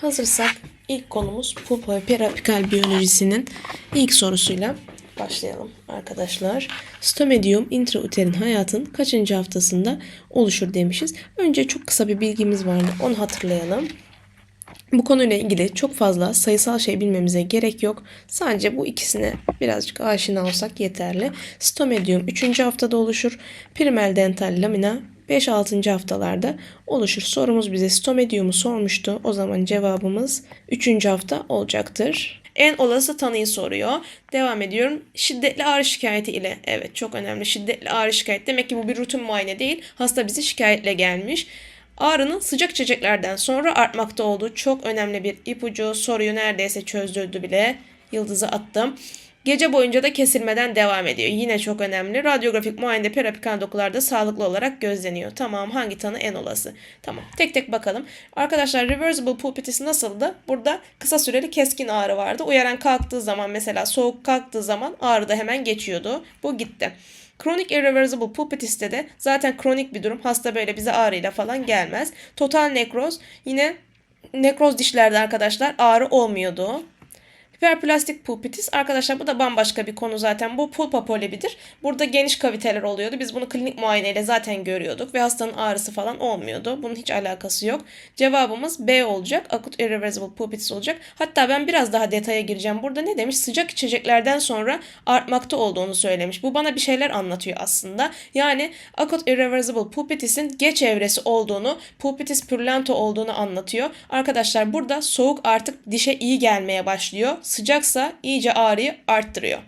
Hazırsak ilk konumuz pulpa ve perapikal biyolojisinin ilk sorusuyla başlayalım arkadaşlar. Stomedium intrauterin hayatın kaçıncı haftasında oluşur demişiz. Önce çok kısa bir bilgimiz vardı onu hatırlayalım. Bu konuyla ilgili çok fazla sayısal şey bilmemize gerek yok. Sadece bu ikisine birazcık aşina olsak yeterli. Stomedium 3. haftada oluşur. Primal dental lamina 5-6. haftalarda oluşur. Sorumuz bize stomedium'u sormuştu. O zaman cevabımız 3. hafta olacaktır. En olası tanıyı soruyor. Devam ediyorum. Şiddetli ağrı şikayeti ile. Evet çok önemli. Şiddetli ağrı şikayet. Demek ki bu bir rutin muayene değil. Hasta bize şikayetle gelmiş. Ağrının sıcak içeceklerden sonra artmakta olduğu çok önemli bir ipucu. Soruyu neredeyse çözdürdü bile. Yıldızı attım. Gece boyunca da kesilmeden devam ediyor. Yine çok önemli. Radyografik muayenede perapikal dokularda sağlıklı olarak gözleniyor. Tamam hangi tanı en olası? Tamam tek tek bakalım. Arkadaşlar reversible pulpitis nasıldı? Burada kısa süreli keskin ağrı vardı. Uyaran kalktığı zaman mesela soğuk kalktığı zaman ağrı da hemen geçiyordu. Bu gitti. Kronik irreversible pulpitis'te de zaten kronik bir durum. Hasta böyle bize ağrıyla falan gelmez. Total nekroz yine nekroz dişlerde arkadaşlar ağrı olmuyordu. Hiperplastik pulpitis arkadaşlar bu da bambaşka bir konu zaten. Bu pulpa polibidir. Burada geniş kaviteler oluyordu. Biz bunu klinik muayeneyle zaten görüyorduk ve hastanın ağrısı falan olmuyordu. Bunun hiç alakası yok. Cevabımız B olacak. Akut irreversible pulpitis olacak. Hatta ben biraz daha detaya gireceğim. Burada ne demiş? Sıcak içeceklerden sonra artmakta olduğunu söylemiş. Bu bana bir şeyler anlatıyor aslında. Yani akut irreversible pulpitis'in geç evresi olduğunu, pulpitis purulento olduğunu anlatıyor. Arkadaşlar burada soğuk artık dişe iyi gelmeye başlıyor sıcaksa iyice ağrıyı arttırıyor.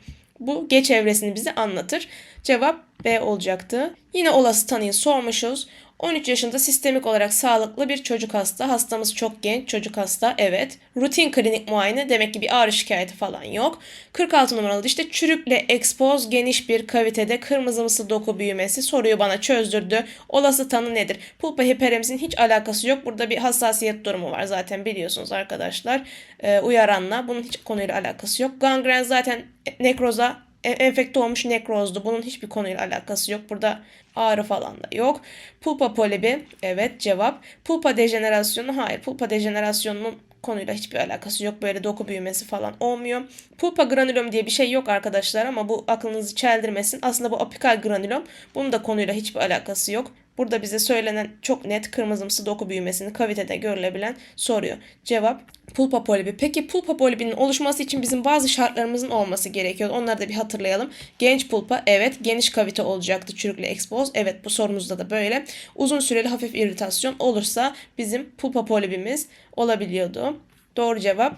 Bu geç evresini bize anlatır. Cevap B olacaktı. Yine olası tanıyı sormuşuz. 13 yaşında sistemik olarak sağlıklı bir çocuk hasta. Hastamız çok genç çocuk hasta. Evet. Rutin klinik muayene demek ki bir ağrı şikayeti falan yok. 46 numaralı işte çürükle ekspoz geniş bir kavitede kırmızımsı doku büyümesi soruyu bana çözdürdü. Olası tanı nedir? Pulpa hiperemizin hiç alakası yok. Burada bir hassasiyet durumu var zaten biliyorsunuz arkadaşlar. Ee, uyaranla bunun hiç konuyla alakası yok. Gangren zaten nekroza enfekte olmuş nekrozdu. Bunun hiçbir konuyla alakası yok. Burada ağrı falan da yok. Pulpa polibi evet cevap. Pulpa dejenerasyonu hayır. Pulpa dejenerasyonunun konuyla hiçbir alakası yok. Böyle doku büyümesi falan olmuyor. Pulpa granülom diye bir şey yok arkadaşlar ama bu aklınızı çeldirmesin. Aslında bu apikal granülom. Bunun da konuyla hiçbir alakası yok. Burada bize söylenen çok net kırmızımsı doku büyümesini kavitede görülebilen soruyor. Cevap pulpa polibi. Peki pulpa polibinin oluşması için bizim bazı şartlarımızın olması gerekiyor. Onları da bir hatırlayalım. Genç pulpa evet geniş kavite olacaktı çürükle ekspoz. Evet bu sorumuzda da böyle. Uzun süreli hafif iritasyon olursa bizim pulpa polibimiz olabiliyordu. Doğru cevap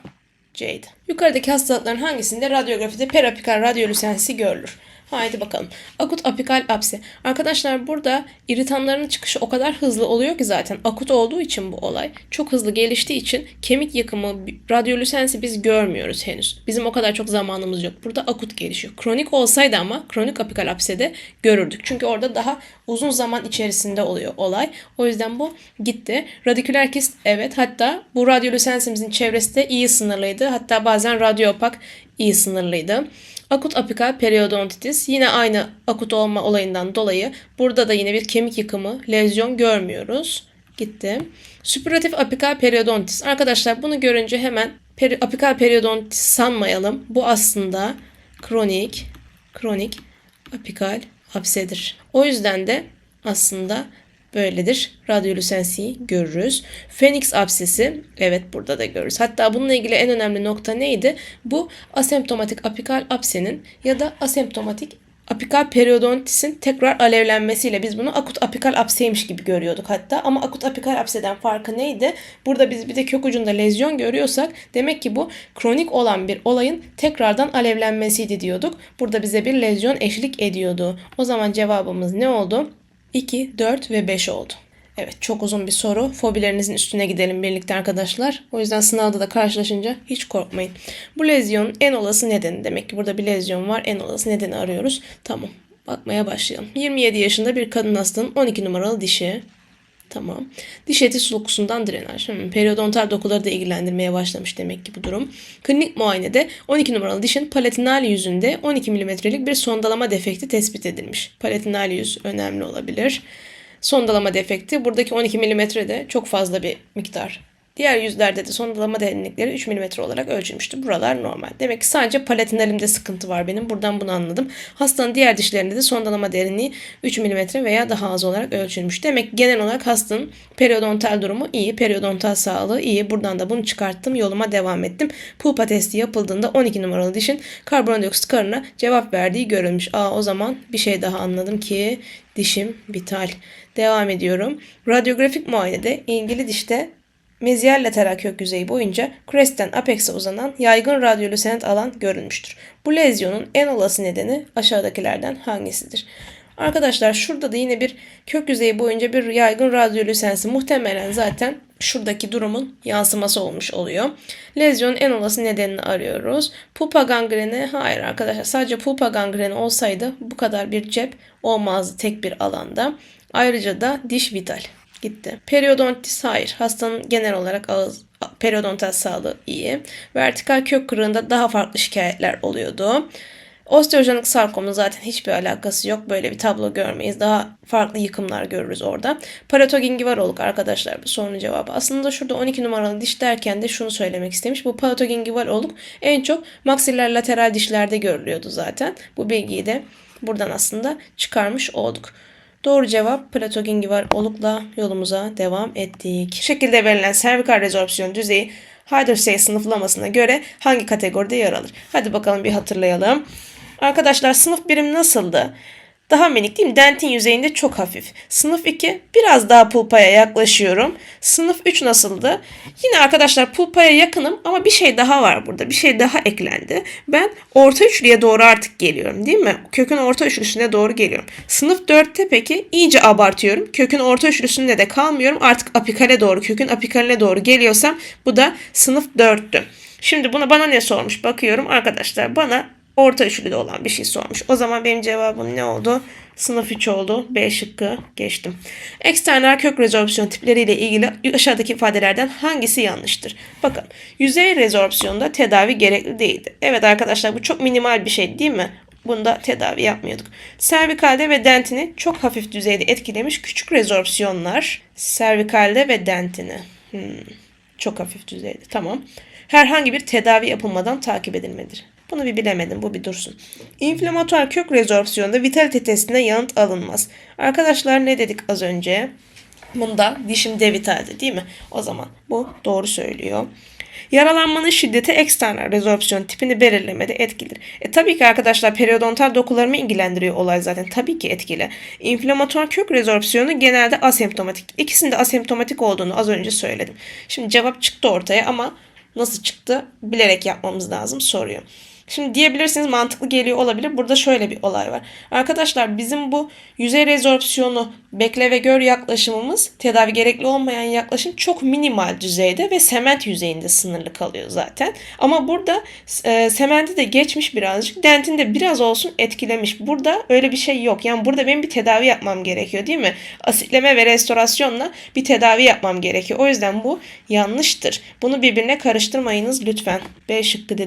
C'ydi. Yukarıdaki hastalıkların hangisinde radyografide perapikal radyolüsensi görülür? Haydi bakalım. Akut apikal apse. Arkadaşlar burada iritanların çıkışı o kadar hızlı oluyor ki zaten akut olduğu için bu olay. Çok hızlı geliştiği için kemik yakımı, radyolüsensi biz görmüyoruz henüz. Bizim o kadar çok zamanımız yok. Burada akut gelişiyor. Kronik olsaydı ama kronik apikal apsede görürdük. Çünkü orada daha uzun zaman içerisinde oluyor olay. O yüzden bu gitti. Radiküler kist evet. Hatta bu radyolüsensimizin çevresi de iyi sınırlıydı. Hatta bazen radyopak iyi sınırlıydı. Akut apikal periodontitis yine aynı akut olma olayından dolayı burada da yine bir kemik yıkımı, lezyon görmüyoruz. Gitti. Süpüratif apikal periodontitis. Arkadaşlar bunu görünce hemen peri, apikal periodontitis sanmayalım. Bu aslında kronik, kronik apikal apsedir. O yüzden de aslında böyledir. Radyolüsensiyi görürüz. Phoenix absesi evet burada da görürüz. Hatta bununla ilgili en önemli nokta neydi? Bu asemptomatik apikal apsenin ya da asemptomatik apikal periodontisin tekrar alevlenmesiyle biz bunu akut apikal apseymiş gibi görüyorduk hatta. Ama akut apikal apseden farkı neydi? Burada biz bir de kök ucunda lezyon görüyorsak demek ki bu kronik olan bir olayın tekrardan alevlenmesiydi diyorduk. Burada bize bir lezyon eşlik ediyordu. O zaman cevabımız ne oldu? 2, 4 ve 5 oldu. Evet çok uzun bir soru. Fobilerinizin üstüne gidelim birlikte arkadaşlar. O yüzden sınavda da karşılaşınca hiç korkmayın. Bu lezyonun en olası nedeni demek ki burada bir lezyon var. En olası nedeni arıyoruz. Tamam bakmaya başlayalım. 27 yaşında bir kadın hastanın 12 numaralı dişi. Tamam. Diş eti sulukusundan drenaj. Hmm, periodontal dokuları da ilgilendirmeye başlamış demek ki bu durum. Klinik muayenede 12 numaralı dişin palatinal yüzünde 12 milimetrelik bir sondalama defekti tespit edilmiş. Palatinal yüz önemli olabilir. Sondalama defekti buradaki 12 milimetre de çok fazla bir miktar Diğer yüzlerde de sondalama derinlikleri 3 mm olarak ölçülmüştü. Buralar normal. Demek ki sadece palatinalimde sıkıntı var benim. Buradan bunu anladım. Hastanın diğer dişlerinde de sondalama derinliği 3 mm veya daha az olarak ölçülmüş. Demek ki genel olarak hastanın periodontal durumu iyi. Periodontal sağlığı iyi. Buradan da bunu çıkarttım. Yoluma devam ettim. Pulpa testi yapıldığında 12 numaralı dişin karbondioksit karına cevap verdiği görülmüş. Aa o zaman bir şey daha anladım ki dişim vital. Devam ediyorum. Radyografik muayenede ilgili dişte Meziyal lateral kök yüzeyi boyunca kresten apex'e uzanan yaygın radyolüsenet alan görülmüştür. Bu lezyonun en olası nedeni aşağıdakilerden hangisidir? Arkadaşlar şurada da yine bir kök yüzeyi boyunca bir yaygın radyolüsensi muhtemelen zaten şuradaki durumun yansıması olmuş oluyor. Lezyonun en olası nedenini arıyoruz. Pulpa gangreni hayır arkadaşlar sadece pulpa gangreni olsaydı bu kadar bir cep olmazdı tek bir alanda. Ayrıca da diş vital gitti. Periodontitis hayır. Hastanın genel olarak ağız periodontal sağlığı iyi. Vertikal kök kırığında daha farklı şikayetler oluyordu. Osteojenik sarkomun zaten hiçbir alakası yok. Böyle bir tablo görmeyiz. Daha farklı yıkımlar görürüz orada. Palatogingival oluk arkadaşlar bu sorunun cevabı. Aslında şurada 12 numaralı diş derken de şunu söylemek istemiş. Bu palatogingival oluk en çok maksiller lateral dişlerde görülüyordu zaten. Bu bilgiyi de buradan aslında çıkarmış olduk. Doğru cevap platogingival olukla yolumuza devam ettik. Bu şekilde verilen servikal rezorpsiyon düzeyi Heidersey sınıflamasına göre hangi kategoride yer alır? Hadi bakalım bir hatırlayalım. Arkadaşlar sınıf birim nasıldı? Daha minik değil mi? Dentin yüzeyinde çok hafif. Sınıf 2 biraz daha pulpaya yaklaşıyorum. Sınıf 3 nasıldı? Yine arkadaşlar pulpaya yakınım ama bir şey daha var burada. Bir şey daha eklendi. Ben orta üçlüye doğru artık geliyorum değil mi? Kökün orta üçlüsüne doğru geliyorum. Sınıf 4'te peki iyice abartıyorum. Kökün orta üçlüsünde de kalmıyorum. Artık apikale doğru, kökün apikaline doğru geliyorsam bu da sınıf 4'tü. Şimdi buna bana ne sormuş? Bakıyorum arkadaşlar bana orta üçlüde olan bir şey sormuş. O zaman benim cevabım ne oldu? Sınıf 3 oldu. B şıkkı geçtim. Eksternal kök rezorpsiyon tipleriyle ilgili aşağıdaki ifadelerden hangisi yanlıştır? Bakın yüzey rezorpsiyonda tedavi gerekli değildi. Evet arkadaşlar bu çok minimal bir şey değil mi? Bunda tedavi yapmıyorduk. Servikalde ve dentini çok hafif düzeyde etkilemiş küçük rezorpsiyonlar. Servikalde ve dentini. Hmm, çok hafif düzeyde. Tamam. Herhangi bir tedavi yapılmadan takip edilmedir. Bunu bir bilemedim. Bu bir dursun. İnflamatuar kök rezorpsiyonda vitalite testine yanıt alınmaz. Arkadaşlar ne dedik az önce? Bunda dişim de vitaldi değil mi? O zaman bu doğru söylüyor. Yaralanmanın şiddeti eksternal rezorpsiyon tipini belirlemede etkilidir. E tabii ki arkadaşlar periodontal dokularımı ilgilendiriyor olay zaten. Tabii ki etkili. İnflamatuar kök rezorpsiyonu genelde asemptomatik. İkisinde asemptomatik olduğunu az önce söyledim. Şimdi cevap çıktı ortaya ama nasıl çıktı bilerek yapmamız lazım soruyor. Şimdi diyebilirsiniz mantıklı geliyor olabilir. Burada şöyle bir olay var. Arkadaşlar bizim bu yüzey rezorpsiyonu bekle ve gör yaklaşımımız tedavi gerekli olmayan yaklaşım çok minimal düzeyde ve sement yüzeyinde sınırlı kalıyor zaten. Ama burada e, sementi de geçmiş birazcık. Dentin de biraz olsun etkilemiş. Burada öyle bir şey yok. Yani burada benim bir tedavi yapmam gerekiyor değil mi? Asitleme ve restorasyonla bir tedavi yapmam gerekiyor. O yüzden bu yanlıştır. Bunu birbirine karıştırmayınız lütfen. B şıkkı dedim.